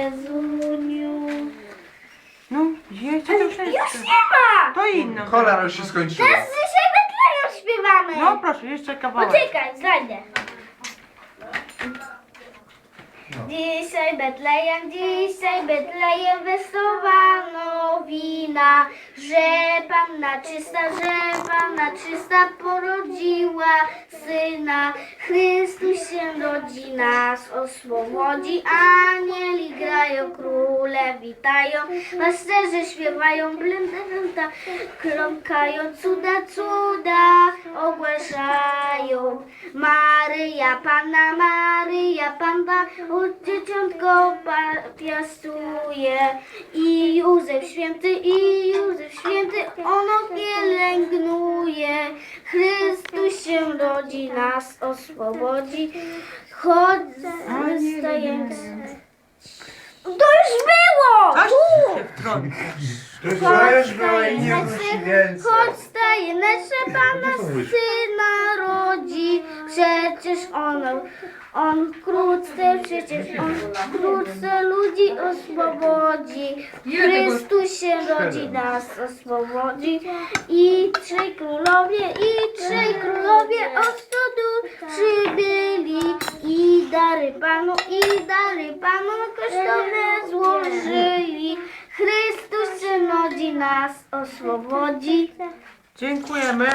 Jezuniu. No, to Już nie ma! To inną. Cholera już się skończyła. Teraz dzisiaj Betlejem śpiewamy. No proszę, jeszcze kawałek. Poczekaj, znajdę. Dzisiaj Betlejem, dzisiaj Betlejem wesoła nowina, że Panna czysta, że Panna czysta porodziła syna. Chrystus się rodzi, nas oswobodzi, anieli grają, króle witają, pasterze śpiewają, blędęta, kląkają, cuda, cuda ogłaszają. Maryja Panna, Maryja Panna, u dzieciątko piastuje. I Józef Święty, i Józef Święty, ono pielęgnuje. Chrystus się rodzi, nas oswobodzi. Chodź, zostajemy. To już było! Coś Tu! się wtrącasz. To już było i nie wróci więcej. Chodź tajemnicze Pana Syna rodzi, przecież On, On wkrótce, przecież On wkrótce ludzi oswobodzi. Chrystus się rodzi, nas oswobodzi. I trzej królowie, i trzej królowie od stodu przybyli. I dary Panu, i dary Panu kosztowne złożyli. Chrystus się rodzi, nas oswobodzi. Dziękujemy.